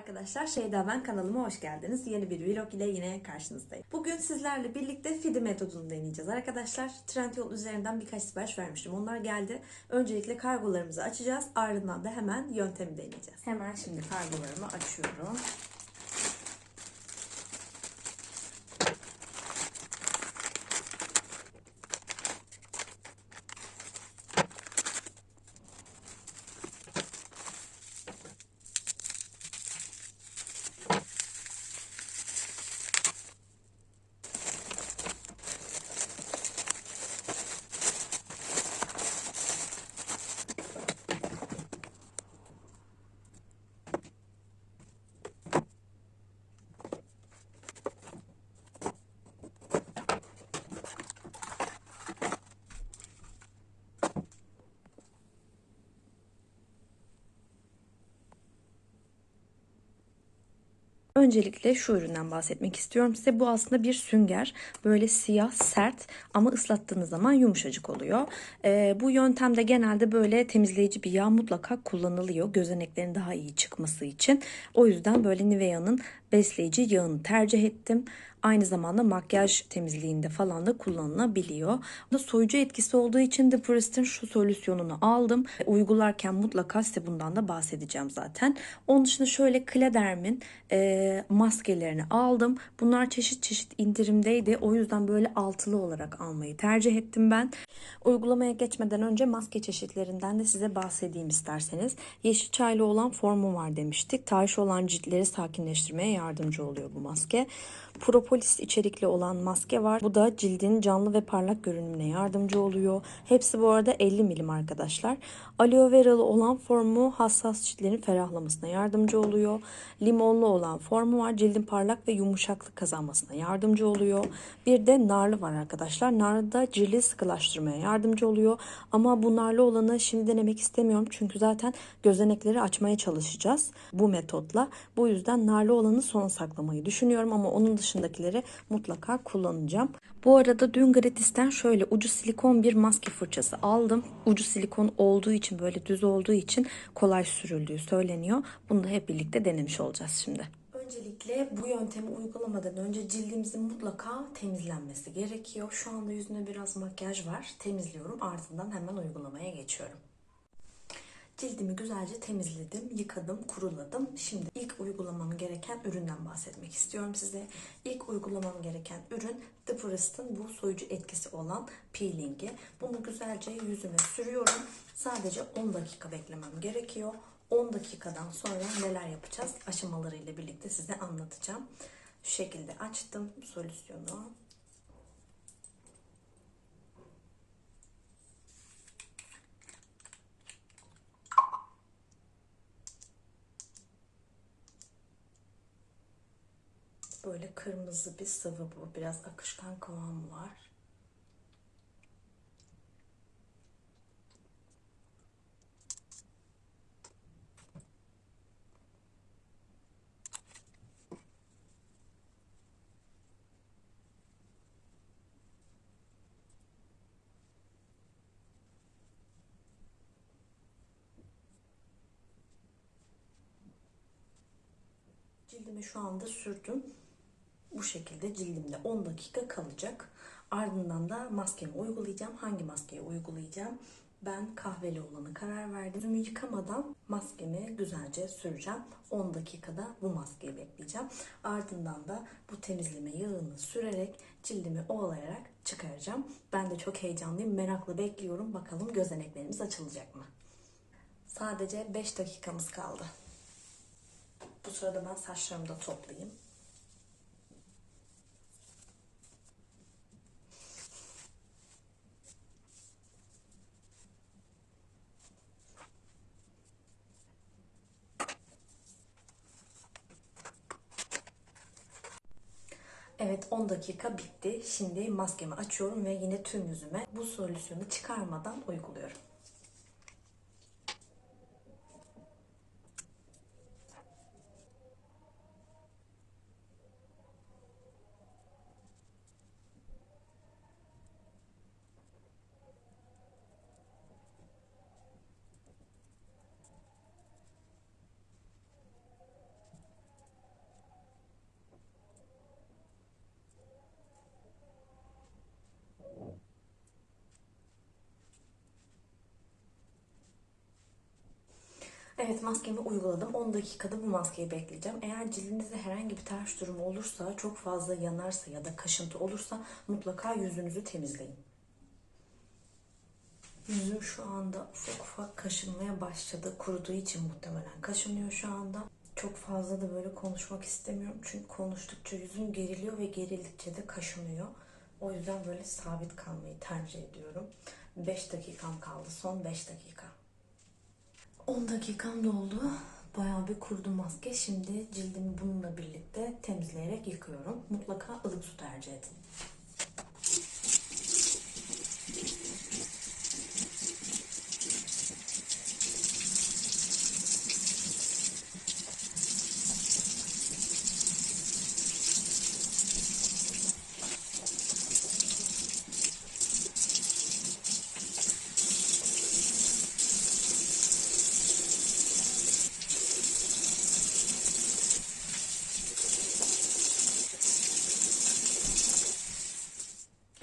arkadaşlar, Şeyda ben kanalıma hoş geldiniz. Yeni bir vlog ile yine karşınızdayım. Bugün sizlerle birlikte FIDI metodunu deneyeceğiz arkadaşlar. Trendyol üzerinden birkaç sipariş vermiştim. Onlar geldi. Öncelikle kargolarımızı açacağız. Ardından da hemen yöntemi deneyeceğiz. Hemen şimdi kargolarımı açıyorum. Öncelikle şu üründen bahsetmek istiyorum size. Bu aslında bir sünger. Böyle siyah, sert ama ıslattığınız zaman yumuşacık oluyor. Ee, bu yöntemde genelde böyle temizleyici bir yağ mutlaka kullanılıyor. Gözeneklerin daha iyi çıkması için. O yüzden böyle Nivea'nın besleyici yağını tercih ettim. Aynı zamanda makyaj temizliğinde falan da kullanılabiliyor. Da soyucu etkisi olduğu için The Priest'in şu solüsyonunu aldım. Uygularken mutlaka size bundan da bahsedeceğim zaten. Onun dışında şöyle Claderm'in e, maskelerini aldım. Bunlar çeşit çeşit indirimdeydi. O yüzden böyle altılı olarak almayı tercih ettim ben. Uygulamaya geçmeden önce maske çeşitlerinden de size bahsedeyim isterseniz. Yeşil çaylı olan formu var demiştik. Tahriş olan ciltleri sakinleştirmeye yardımcı oluyor bu maske. Propolis içerikli olan maske var. Bu da cildin canlı ve parlak görünümüne yardımcı oluyor. Hepsi bu arada 50 milim arkadaşlar. Aloe veralı olan formu hassas ciltlerin ferahlamasına yardımcı oluyor. Limonlu olan formu var. Cildin parlak ve yumuşaklık kazanmasına yardımcı oluyor. Bir de narlı var arkadaşlar. Narlı da cildi sıkılaştırmaya yardımcı oluyor. Ama bu narlı olanı şimdi denemek istemiyorum. Çünkü zaten gözenekleri açmaya çalışacağız bu metotla. Bu yüzden narlı olanı sona saklamayı düşünüyorum ama onun dışındakileri mutlaka kullanacağım. Bu arada dün gratisten şöyle ucu silikon bir maske fırçası aldım. Ucu silikon olduğu için böyle düz olduğu için kolay sürüldüğü söyleniyor. Bunu da hep birlikte denemiş olacağız şimdi. Öncelikle bu yöntemi uygulamadan önce cildimizin mutlaka temizlenmesi gerekiyor. Şu anda yüzümde biraz makyaj var. Temizliyorum. Ardından hemen uygulamaya geçiyorum. Cildimi güzelce temizledim, yıkadım, kuruladım. Şimdi ilk uygulamam gereken üründen bahsetmek istiyorum size. İlk uygulamam gereken ürün The Priest'ın bu soyucu etkisi olan peelingi. Bunu güzelce yüzüme sürüyorum. Sadece 10 dakika beklemem gerekiyor. 10 dakikadan sonra neler yapacağız aşamalarıyla birlikte size anlatacağım. Şu şekilde açtım solüsyonu. Böyle kırmızı bir sıvı bu. Biraz akışkan kıvamı var. Cildime şu anda sürdüm. Bu şekilde cildimde 10 dakika kalacak. Ardından da maskemi uygulayacağım. Hangi maskeyi uygulayacağım? Ben kahveli olanı karar verdim. Yüzümü yıkamadan maskemi güzelce süreceğim. 10 dakikada bu maskeyi bekleyeceğim. Ardından da bu temizleme yağını sürerek cildimi ovalayarak çıkaracağım. Ben de çok heyecanlıyım. Merakla bekliyorum. Bakalım gözeneklerimiz açılacak mı? Sadece 5 dakikamız kaldı. Bu sırada ben saçlarımı da toplayayım. Evet 10 dakika bitti. Şimdi maskemi açıyorum ve yine tüm yüzüme bu solüsyonu çıkarmadan uyguluyorum. Evet maskemi uyguladım. 10 dakikada bu maskeyi bekleyeceğim. Eğer cildinizde herhangi bir ters durum olursa, çok fazla yanarsa ya da kaşıntı olursa mutlaka yüzünüzü temizleyin. Yüzüm şu anda ufak ufak kaşınmaya başladı. Kuruduğu için muhtemelen kaşınıyor şu anda. Çok fazla da böyle konuşmak istemiyorum. Çünkü konuştukça yüzüm geriliyor ve gerildikçe de kaşınıyor. O yüzden böyle sabit kalmayı tercih ediyorum. 5 dakikam kaldı. Son 5 dakika. 10 dakikam doldu. Bayağı bir kurudu maske. Şimdi cildimi bununla birlikte temizleyerek yıkıyorum. Mutlaka ılık su tercih edin.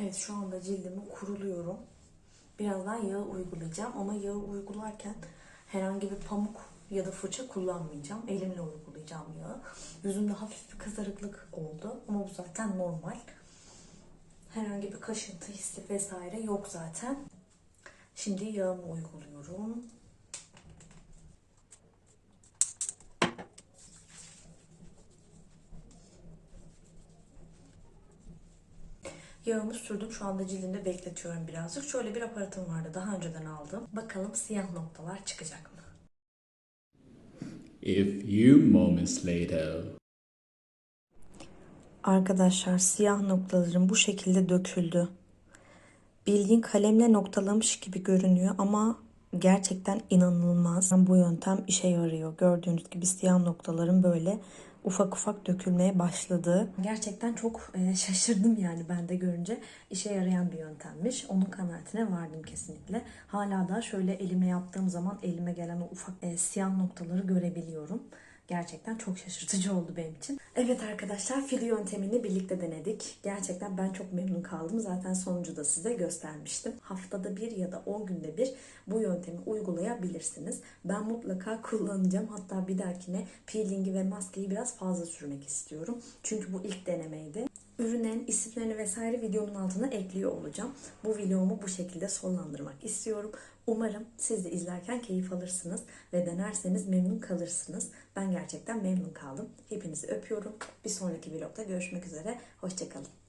Evet şu anda cildimi kuruluyorum. Birazdan yağı uygulayacağım ama yağı uygularken herhangi bir pamuk ya da fırça kullanmayacağım. Elimle uygulayacağım yağı. Yüzümde hafif bir kızarıklık oldu ama bu zaten normal. Herhangi bir kaşıntı hissi vesaire yok zaten. Şimdi yağımı uyguluyorum. Yağımı sürdüm. Şu anda cildimde bekletiyorum birazcık. Şöyle bir aparatım vardı. Daha önceden aldım. Bakalım siyah noktalar çıkacak mı? A few moments later. Arkadaşlar siyah noktalarım bu şekilde döküldü. Bildiğin kalemle noktalamış gibi görünüyor ama gerçekten inanılmaz. Bu yöntem işe yarıyor. Gördüğünüz gibi siyah noktalarım böyle ufak ufak dökülmeye başladı. Gerçekten çok e, şaşırdım yani ben de görünce. işe yarayan bir yöntemmiş. Onun kanaatine vardım kesinlikle. Hala da şöyle elime yaptığım zaman elime gelen o ufak e, siyah noktaları görebiliyorum. Gerçekten çok şaşırtıcı oldu benim için. Evet arkadaşlar fil yöntemini birlikte denedik. Gerçekten ben çok memnun kaldım. Zaten sonucu da size göstermiştim. Haftada bir ya da 10 günde bir bu yöntemi uygulayabilirsiniz. Ben mutlaka kullanacağım. Hatta bir dahakine peelingi ve maskeyi biraz fazla sürmek istiyorum. Çünkü bu ilk denemeydi. Ürünlerin isimlerini vesaire videonun altına ekliyor olacağım. Bu videomu bu şekilde sonlandırmak istiyorum. Umarım siz de izlerken keyif alırsınız ve denerseniz memnun kalırsınız. Ben gerçekten memnun kaldım. Hepinizi öpüyorum. Bir sonraki vlogda görüşmek üzere. Hoşçakalın.